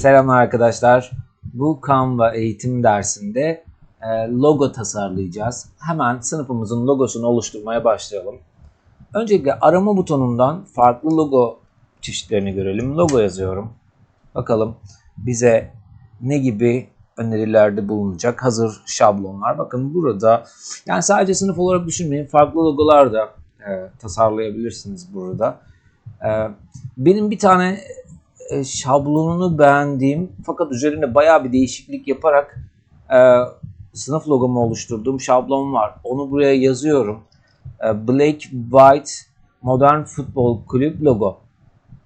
Selamlar arkadaşlar. Bu Canva eğitim dersinde e, logo tasarlayacağız. Hemen sınıfımızın logosunu oluşturmaya başlayalım. Öncelikle arama butonundan farklı logo çeşitlerini görelim. Logo yazıyorum. Bakalım bize ne gibi önerilerde bulunacak hazır şablonlar. Bakın burada yani sadece sınıf olarak düşünmeyin. Farklı logolar da e, tasarlayabilirsiniz burada. E, benim bir tane e, şablonunu beğendiğim fakat üzerine bayağı bir değişiklik yaparak e, sınıf logomu oluşturduğum şablon var. Onu buraya yazıyorum. E, Black White Modern Futbol Kulüp logo.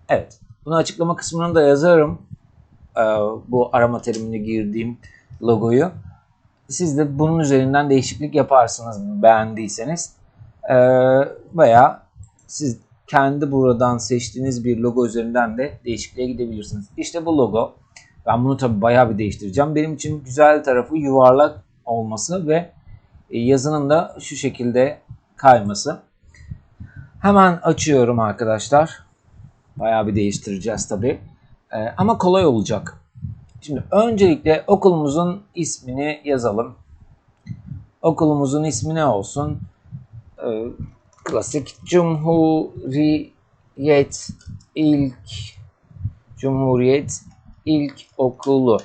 Evet. Bunu açıklama kısmına da yazarım. E, bu arama terimini girdiğim logoyu. Siz de bunun üzerinden değişiklik yaparsınız beğendiyseniz. E, veya siz kendi buradan seçtiğiniz bir logo üzerinden de değişikliğe gidebilirsiniz. İşte bu logo. Ben bunu tabii bayağı bir değiştireceğim. Benim için güzel tarafı yuvarlak olması ve yazının da şu şekilde kayması. Hemen açıyorum arkadaşlar. Bayağı bir değiştireceğiz tabii. Ee, ama kolay olacak. Şimdi öncelikle okulumuzun ismini yazalım. Okulumuzun ismi ne olsun? Ee, klasik Cumhuriyet ilk Cumhuriyet ilk okulu.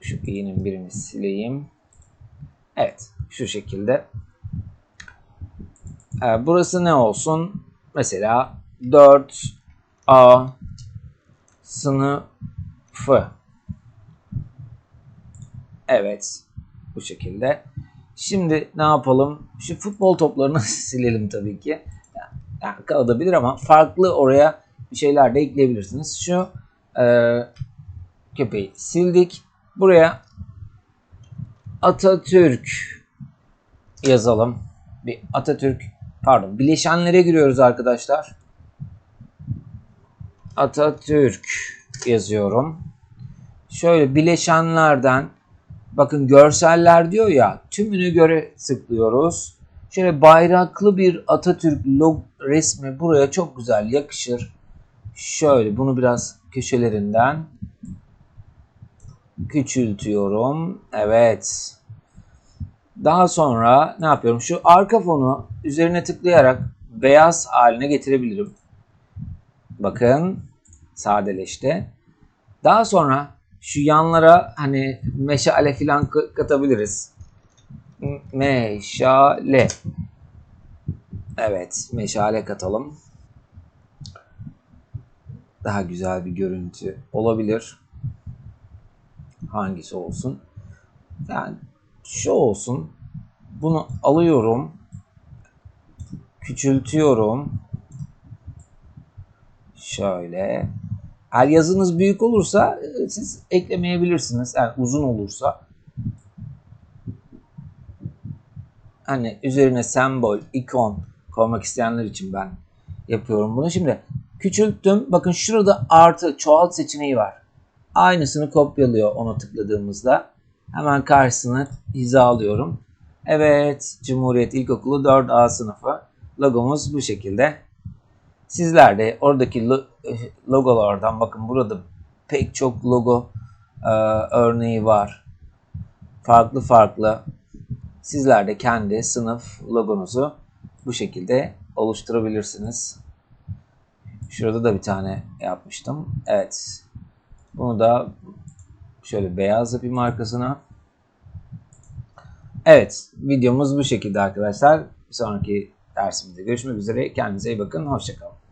Şu i'nin birini sileyim. Evet, şu şekilde. Ee, burası ne olsun? Mesela 4A sınıfı. Evet, bu şekilde. Şimdi ne yapalım? Şu futbol toplarını silelim tabii ki. Yani kalabilir ama farklı oraya bir şeyler de ekleyebilirsiniz. Şu e, köpeği sildik. Buraya Atatürk yazalım. Bir Atatürk pardon bileşenlere giriyoruz arkadaşlar. Atatürk yazıyorum. Şöyle bileşenlerden Bakın görseller diyor ya tümünü göre tıklıyoruz. Şöyle bayraklı bir Atatürk log resmi buraya çok güzel yakışır. Şöyle bunu biraz köşelerinden küçültüyorum. Evet. Daha sonra ne yapıyorum? Şu arka fonu üzerine tıklayarak beyaz haline getirebilirim. Bakın sadeleşti. Daha sonra şu yanlara hani meşale falan katabiliriz. Meşale. Evet, meşale katalım. Daha güzel bir görüntü olabilir. Hangisi olsun? Yani şu olsun. Bunu alıyorum. Küçültüyorum. Şöyle. Eğer yazınız büyük olursa e, siz eklemeyebilirsiniz. Yani uzun olursa. Hani üzerine sembol, ikon koymak isteyenler için ben yapıyorum bunu. Şimdi küçülttüm. Bakın şurada artı çoğalt seçeneği var. Aynısını kopyalıyor onu tıkladığımızda. Hemen karşısına hizalıyorum. Evet, Cumhuriyet İlkokulu 4A sınıfı. Logomuz bu şekilde. Sizler de oradaki logolardan bakın burada pek çok logo e, örneği var. Farklı farklı. Sizler de kendi sınıf logonuzu bu şekilde oluşturabilirsiniz. Şurada da bir tane yapmıştım. Evet. Bunu da şöyle beyaz yapayım arkasına. Evet. Videomuz bu şekilde arkadaşlar. Bir sonraki dersimizde görüşmek üzere. Kendinize iyi bakın. Hoşçakalın.